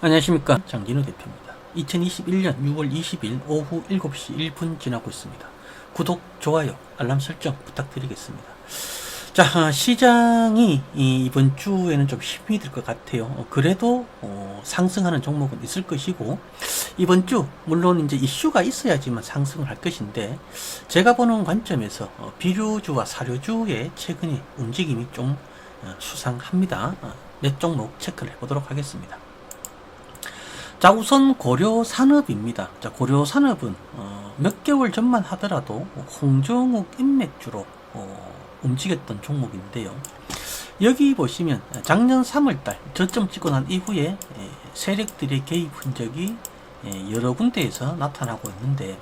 안녕하십니까 장진우 대표입니다. 2021년 6월 20일 오후 7시 1분 지나고 있습니다. 구독, 좋아요, 알람 설정 부탁드리겠습니다. 자, 아, 시장이 이- 이번 주에는 좀 힘이 들 것 같아요. 어, 그래도 어, 상승하는 종목은 있을 것이고 이번 주 물론 이제 이슈가 있어야지만 상승을 할 것인데 제가 보는 관점에서 어, 비료주와 사료주의 최근의 움직임이 좀 어, 수상합니다. 어, 몇 종목 체크를 해보도록 하겠습니다. 자, 우선 고려 산업입니다. 자, 고려 산업은 어, 몇 개월 전만 하더라도 홍정욱 인맥주로 어, 움직였던 종목인데요. 여기 보시면 작년 3월달 저점 찍고 난 이후에 에, 세력들의 개입 흔적이 에, 여러 군데에서 나타나고 있는데,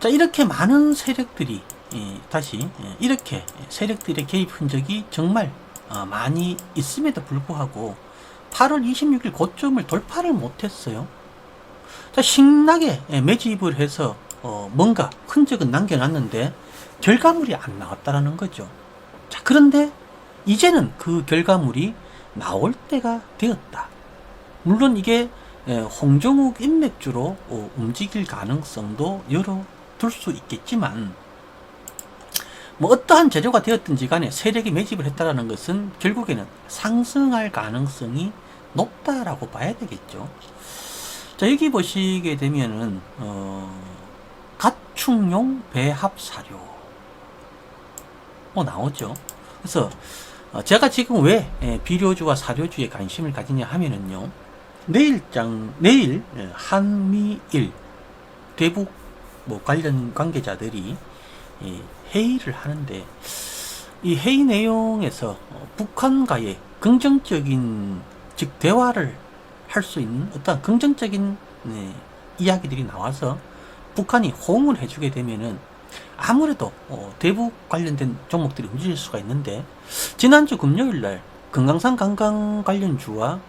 자 이렇게 많은 세력들이 에, 다시 에, 이렇게 세력들의 개입 흔적이 정말 어, 많이 있음에도 불구하고 8월 26일 고점을 돌파를 못했어요. 자, 신나게 예, 매집을 해서 어, 뭔가 흔적은 남겨놨는데 결과물이 안 나왔다라는 거죠. 자, 그런데 이제는 그 결과물이 나올 때가 되었다. 물론 이게 예, 홍정욱 인맥주로 어, 움직일 가능성도 열어둘 수 있겠지만 뭐 어떠한 재료가 되었든지 간에 세력이 매집을 했다라는 것은 결국에는 상승할 가능성이 높다라고 봐야 되겠죠. 자, 여기 보시게 되면은, 어, 가축용 배합 사료. 어, 나오죠. 그래서, 어, 제가 지금 왜 예, 비료주와 사료주에 관심을 가지냐 하면은요, 내일장, 내일 예, 한미일, 대북 뭐 관련 관계자들이 이 회의를 하는데 이 회의 내용에서 어, 북한과의 긍정적인 즉 대화를 할 수 있는 어떤 긍정적인 네, 이야기들이 나와서 북한이 호응을 해주게 되면은 아무래도 어, 대북 관련된 종목들이 움직일 수가 있는데 지난주 금요일 날 금강산 관광 관련주와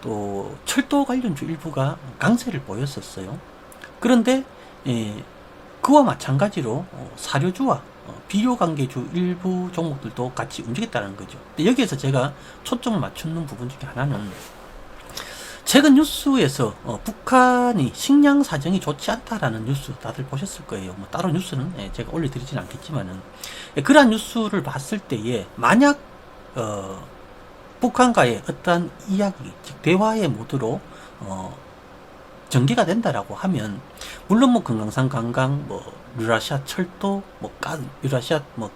또 철도 관련주 일부가 강세를 보였었어요. 그런데 예, 그와 마찬가지로 어, 사료주와 어, 비료 관계주 일부 종목들도 같이 움직였다는 거죠. 근데 여기에서 제가 초점을 맞추는 부분 중에 하나는 최근 뉴스에서 어, 북한이 식량 사정이 좋지 않다라는 뉴스 다들 보셨을 거예요. 뭐 따로 뉴스는 예, 제가 올려드리진 않겠지만은 예, 그러한 뉴스를 봤을 때에 만약 어, 북한과의 어떠한 이야기, 즉 대화의 모드로 어, 전개가 된다라고 하면 물론 뭐 금강산 관광, 뭐 유라시아 철도, 뭐 가, 유라시아 뭐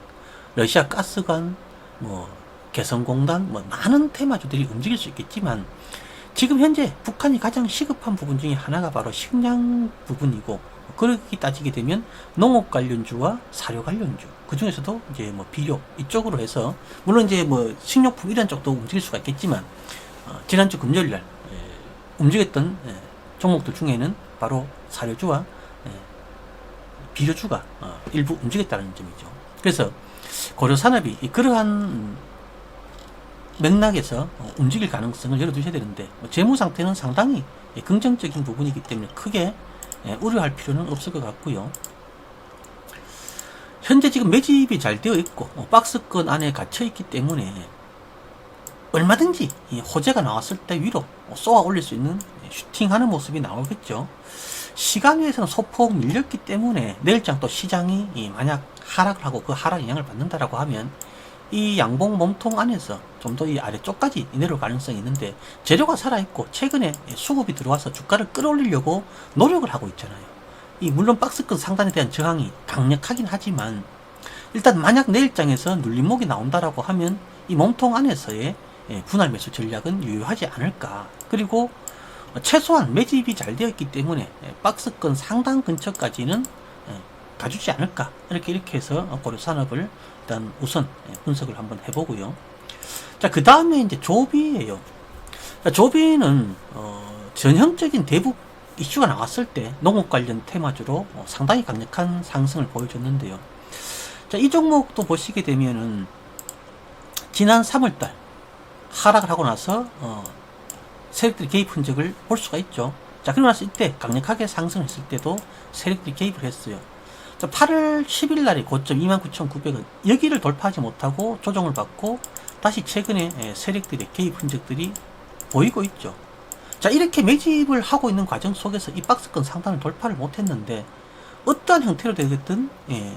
러시아 가스관, 뭐 개성공단, 뭐 많은 테마주들이 움직일 수 있겠지만 지금 현재 북한이 가장 시급한 부분 중에 하나가 바로 식량 부분이고 그렇게 따지게 되면 농업 관련주와 사료 관련주 그 중에서도 이제 뭐 비료 이쪽으로 해서 물론 이제 뭐 식료품 이런 쪽도 움직일 수가 있겠지만 어, 지난주 금요일 날 예, 움직였던 예, 종목들 중에는 바로 사료주와 예, 비료주가 어, 일부 움직였다는 점이죠. 그래서 고려산업이 이 그러한 맥락에서 어, 움직일 가능성을 열어두셔야 되는데 뭐 재무 상태는 상당히 예, 긍정적인 부분이기 때문에 크게 예, 우려할 필요는 없을 것 같고요. 현재 지금 매집이 잘 되어 있고 어, 박스권 안에 갇혀 있기 때문에 얼마든지 이 호재가 나왔을 때 위로 쏘아 올릴 수 있는 예, 슈팅하는 모습이 나오겠죠. 시간에서는 소폭 밀렸기 때문에 내일장 또 시장이 이 만약 하락을 하고 그 하락 영향을 받는다라고 하면 이 양봉 몸통 안에서 좀 더 이 아래쪽까지 내려올 가능성이 있는데 재료가 살아있고 최근에 수급이 들어와서 주가를 끌어올리려고 노력을 하고 있잖아요. 이 물론 박스권 상단에 대한 저항이 강력하긴 하지만 일단 만약 내일장에서 눌림목이 나온다라고 하면 이 몸통 안에서의 예, 분할 매수 전략은 유효하지 않을까. 그리고 최소한 매집이 잘 되어 있기 때문에 예, 박스권 상단 근처까지는 예, 가주지 않을까. 이렇게 이렇게 해서 고려 산업을 일단 우선 예, 분석을 한번 해보고요. 자, 그 다음에 이제 조비예요. 자, 조비는 어, 전형적인 대북 이슈가 나왔을 때 농업 관련 테마주로 어, 상당히 강력한 상승을 보여줬는데요. 자, 이 종목도 보시게 되면은 지난 3월달 하락을 하고 나서 어, 세력들이 개입 흔적을 볼 수가 있죠. 자, 그러고 나서 이때 강력하게 상승했을 때도 세력들이 개입을 했어요. 자, 8월 10일 날에 고점 29,900원 여기를 돌파하지 못하고 조정을 받고 다시 최근에 에, 세력들의 개입 흔적들이 보이고 있죠. 자, 이렇게 매집을 하고 있는 과정 속에서 이 박스권 상단을 돌파를 못했는데, 어떠한 형태로 되겠든, 예,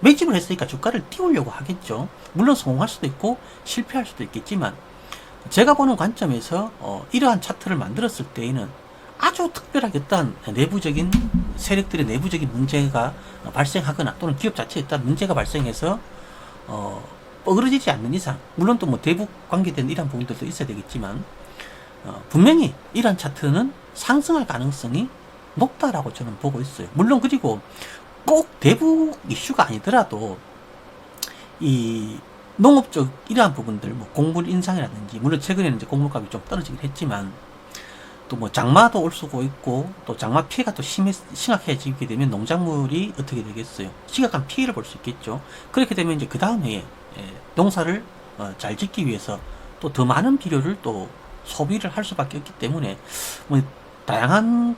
매집을 했으니까 주가를 띄우려고 하겠죠. 물론 성공할 수도 있고, 실패할 수도 있겠지만, 제가 보는 관점에서, 어, 이러한 차트를 만들었을 때에는 아주 특별하게 어떤 내부적인 세력들의 내부적인 문제가 발생하거나 또는 기업 자체에 어떤 문제가 발생해서, 어, 뻐그러지지 않는 이상, 물론 또 뭐 대북 관계된 이러한 부분들도 있어야 되겠지만, 어, 분명히 이러한 차트는 상승할 가능성이 높다라고 저는 보고 있어요. 물론 그리고 꼭 대북 이슈가 아니더라도 이 농업적 이러한 부분들, 뭐 곡물 인상이라든지, 물론 최근에는 이제 곡물값이 좀 떨어지긴 했지만, 또 뭐 장마도 올 수도 있고, 또 장마 피해가 또 심해, 심각해지게 되면 농작물이 어떻게 되겠어요? 심각한 피해를 볼 수 있겠죠. 그렇게 되면 이제 그 다음 해에 예, 농사를 어, 잘 짓기 위해서 또 더 많은 비료를 또 소비를 할 수밖에 없기 때문에 뭐 다양한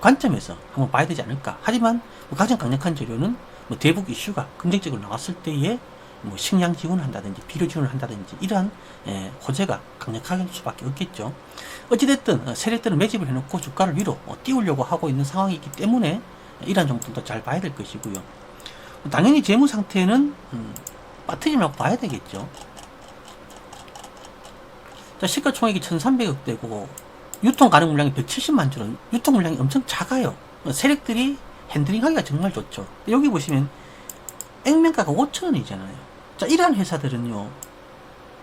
관점에서 한번 봐야 되지 않을까. 하지만 뭐 가장 강력한 재료는 뭐 대북 이슈가 긍정적으로 나왔을 때에 뭐 식량 지원을 한다든지 비료 지원을 한다든지 이러한 예, 호재가 강력할 수밖에 없겠죠. 어찌됐든 어, 세력들은 매집을 해놓고 주가를 위로 어, 띄우려고 하고 있는 상황이기 때문에 이러한 정도도 잘 봐야 될 것이고요. 당연히 재무 상태는 음, 빠뜨리지 말고 봐야 되겠죠. 자, 시가총액이 1,300억 대고 유통 가능 물량이 170만 주는 유통 물량이 엄청 작아요. 세력들이 핸들링하기가 정말 좋죠. 여기 보시면 액면가가 5,000원이잖아요. 자, 이러한 회사들은요.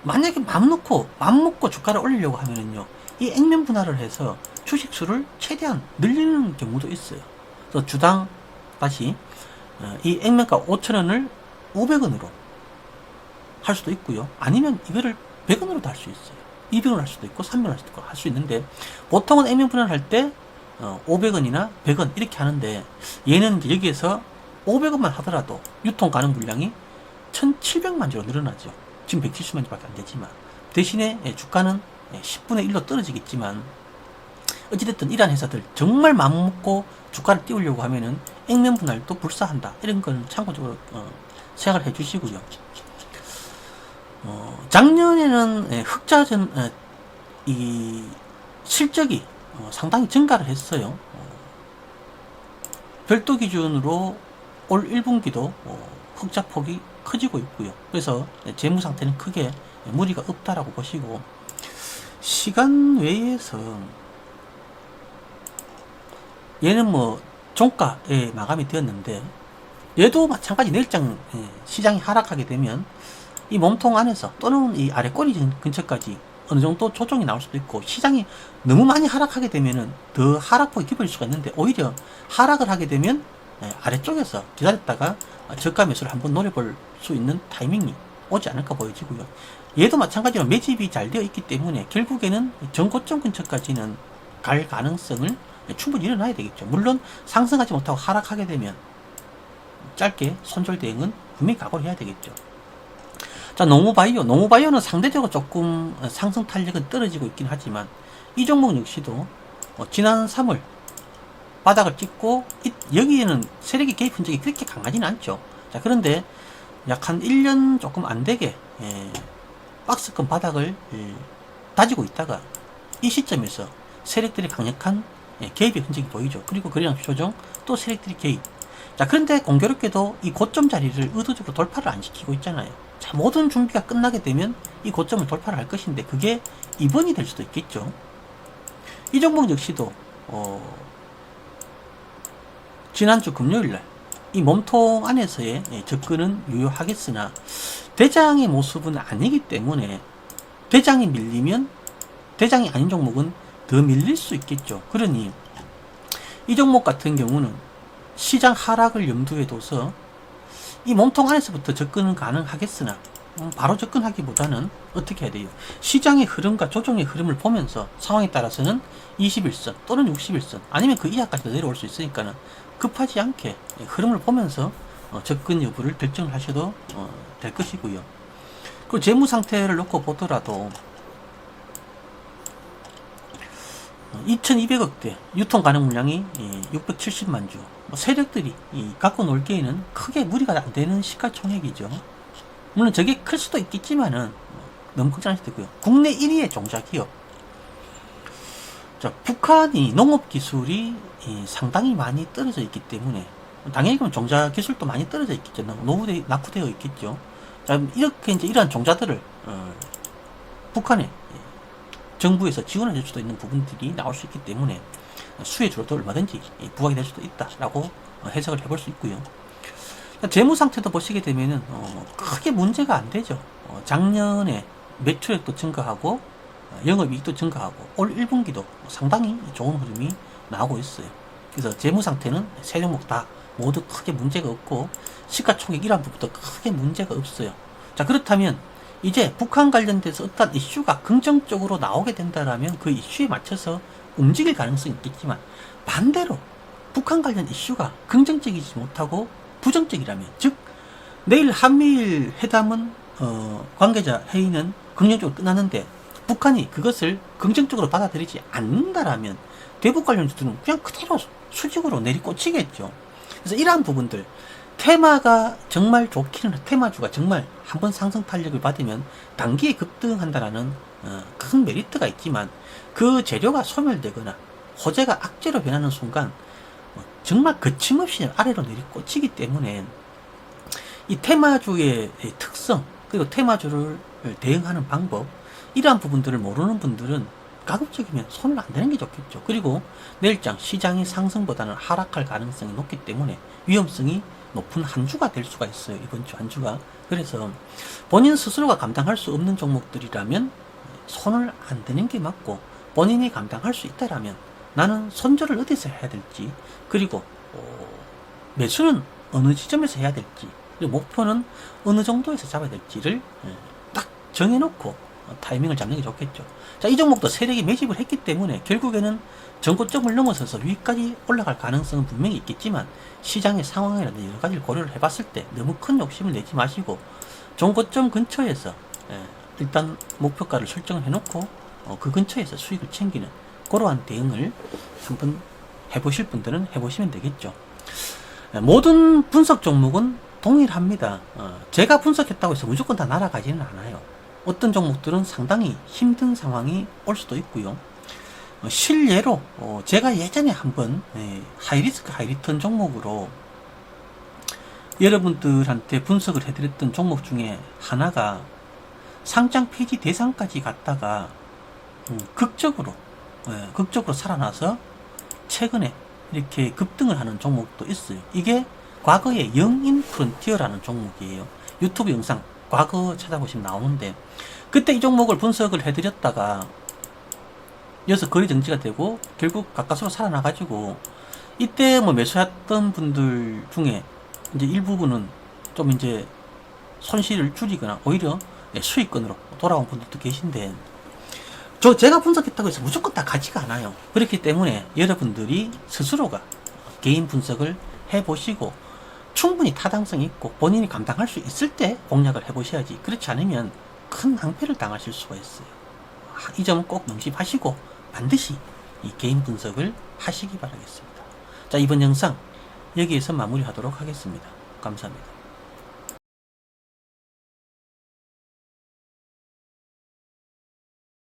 만약에 맘 놓고 맘 먹고 주가를 올리려고 하면은요. 이 액면 분할을 해서 주식 수를 최대한 늘리는 경우도 있어요. 그래서 주당 다시 어, 이 액면가 5,000원을 500원으로 할 수도 있고요. 아니면 이거를 100원으로도 할 수 있어요. 200원 할 수도 있고 300원 할 수도 있고 할 수 있는데 보통은 액면 분할할 때 어, 500원이나 100원 이렇게 하는데 얘는 여기에서 500원만 하더라도 유통 가능 물량이 1700만 주로 늘어나죠. 지금 170만 주밖에 안 되지만 대신에 예, 주가는 10분의 1로 떨어지겠지만 어찌됐든 이러한 회사들 정말 마음먹고 주가를 띄우려고 하면은 액면 분할도 불사한다 이런 건 참고적으로 어, 생각을 해주시고요. 어, 작년에는 예, 흑자전 어, 이 실적이 어, 상당히 증가를 했어요. 어, 별도 기준으로 올 1분기도 어, 흑자 폭이 커지고 있고요. 그래서 예, 재무 상태는 크게 무리가 없다라고 보시고 시간 외에서 얘는 뭐 종가에 마감이 되었는데 얘도 마찬가지 내일장 예, 시장이 하락하게 되면 이 몸통 안에서 또는 이 아래 꼬리 근처까지 어느 정도 조정이 나올 수도 있고 시장이 너무 많이 하락하게 되면은 더 하락폭이 깊어질 수가 있는데 오히려 하락을 하게 되면 예, 아래쪽에서 기다렸다가 저가 매수를 한번 노려볼 수 있는 타이밍이 오지 않을까 보여지고요. 얘도 마찬가지로 매집이 잘 되어 있기 때문에 결국에는 전고점 근처까지는 갈 가능성을 충분히 일어나야 되겠죠. 물론 상승하지 못하고 하락하게 되면 짧게 손절 대응은 분명히 각오를 해야 되겠죠. 자, 농우바이오. 농우바이오는 상대적으로 조금 상승 탄력은 떨어지고 있긴 하지만 이 종목 역시도 어, 지난 3월 바닥을 찍고 이, 여기에는 세력의 개입 흔적이 그렇게 강하지는 않죠. 자, 그런데 약 한 1년 조금 안 되게 예, 박스권 바닥을 예, 다지고 있다가 이 시점에서 세력들이 강력한 예, 개입의 흔적이 보이죠. 그리고 거래량 조정 또 세력들이 개입. 자, 그런데 공교롭게도 이 고점 자리를 의도적으로 돌파를 안 시키고 있잖아요. 자, 모든 준비가 끝나게 되면 이 고점을 돌파를 할 것인데 그게 이번이 될 수도 있겠죠. 이 종목 역시도 어, 지난주 금요일 날 이 몸통 안에서의 예, 접근은 유효하겠으나 대장의 모습은 아니기 때문에 대장이 밀리면 대장이 아닌 종목은 더 밀릴 수 있겠죠. 그러니 이 종목 같은 경우는 시장 하락을 염두에 둬서 이 몸통 안에서부터 접근은 가능하겠으나 음, 바로 접근하기보다는 어떻게 해야 돼요? 시장의 흐름과 조정의 흐름을 보면서 상황에 따라서는 21선 또는 61선 아니면 그 이하까지도 내려올 수 있으니까는 급하지 않게 흐름을 보면서 어, 접근 여부를 결정을 하셔도 어, 될 것이고요. 그리고 재무 상태를 놓고 보더라도 2200억대 유통 가능 물량이 670만 주뭐 세력들이 갖고 놀기에는 크게 무리가 안 되는 시가총액이죠. 물론 저게 클 수도 있겠지만은 너무 걱정하셔도 되고요. 국내 1위의 종자 기업 자, 북한이 농업 기술이 이, 상당히 많이 떨어져 있기 때문에 당연히 그럼 종자 기술도 많이 떨어져 있겠죠. 노후되 낙후되어 있겠죠. 자, 이렇게 이제 이러한 종자들을 어, 북한에 예, 정부에서 지원해 줄 수도 있는 부분들이 나올 수 있기 때문에 수혜 줄어도 얼마든지 예, 부각이 될 수도 있다라고 어, 해석을 해볼 수 있고요. 재무 상태도 보시게 되면은 어, 크게 문제가 안 되죠. 어, 작년에 매출액도 증가하고 어, 영업이익도 증가하고 올 1분기도 상당히 좋은 흐름이 나오고 있어요. 그래서 재무 상태는 세 종목 다 모두 크게 문제가 없고 시가총액 이란 부분도 크게 문제가 없어요. 자 그렇다면 이제 북한 관련돼서 어떤 이슈가 긍정적으로 나오게 된다라면 그 이슈에 맞춰서 움직일 가능성이 있겠지만 반대로 북한 관련 이슈가 긍정적이지 못하고 부정적이라면 즉 내일 한미일 회담은 어, 관계자 회의는 긍정적으로 끝나는데 북한이 그것을 긍정적으로 받아들이지 않는다라면 대북 관련 주들은 그냥 그대로 수직으로 내리꽂히겠죠. 그래서 이러한 부분들 테마가 정말 좋기는 테마주가 정말 한번 상승 탄력을 받으면 단기에 급등한다라는 어, 큰 메리트가 있지만 그 재료가 소멸되거나 호재가 악재로 변하는 순간 어, 정말 거침없이 아래로 내리꽂히기 때문에 이 테마주의 특성 그리고 테마주를 대응하는 방법 이러한 부분들을 모르는 분들은 가급적이면 손을 안 대는 게 좋겠죠. 그리고 내일장 시장이 상승보다는 하락할 가능성이 높기 때문에 위험성이 높은 한 주가 될 수가 있어요. 이번 주 한 주가. 그래서 본인 스스로가 감당할 수 없는 종목들이라면 손을 안 대는 게 맞고 본인이 감당할 수 있다라면 나는 손절을 어디서 해야 될지 그리고 어, 매수는 어느 지점에서 해야 될지 목표는 어느 정도에서 잡아야 될지를 예, 딱 정해놓고 타이밍을 잡는 게 좋겠죠. 자, 이 종목도 세력이 매집을 했기 때문에 결국에는 전고점을 넘어서서 위까지 올라갈 가능성은 분명히 있겠지만 시장의 상황이라든지 여러 가지를 고려를 해봤을 때 너무 큰 욕심을 내지 마시고 전고점 근처에서 예, 일단 목표가를 설정을 해놓고 어, 그 근처에서 수익을 챙기는 그러한 대응을 한번 해보실 분들은 해보시면 되겠죠. 예, 모든 분석 종목은 동일합니다. 어, 제가 분석했다고 해서 무조건 다 날아가지는 않아요. 어떤 종목들은 상당히 힘든 상황이 올 수도 있고요. 어, 실례로 어, 제가 예전에 한번 예, 하이리스크 하이리턴 종목으로 여러분들한테 분석을 해드렸던 종목 중에 하나가 상장 폐지 대상까지 갔다가 음, 극적으로 예, 극적으로 살아나서 최근에 이렇게 급등을 하는 종목도 있어요. 이게 과거에 영인 프론티어라는 종목이에요. 유튜브 영상 과거 찾아보시면 나오는데 그때 이 종목을 분석을 해드렸다가 이어서 거리 정지가 되고 결국 가까스로 살아나가지고 이때 뭐 매수했던 분들 중에 이제 일부분은 좀 이제 손실을 줄이거나 오히려 예, 수익권으로 돌아온 분들도 계신데 저 제가 분석했다고 해서 무조건 다 가지가 않아요. 그렇기 때문에 여러분들이 스스로가 개인 분석을 해보시고 충분히 타당성 있고 본인이 감당할 수 있을 때 공략을 해보셔야지 그렇지 않으면 큰 낭패를 당하실 수가 있어요. 아, 이 점은 꼭 명심하시고 반드시 이 개인 분석을 하시기 바라겠습니다. 자, 이번 영상 여기에서 마무리하도록 하겠습니다. 감사합니다.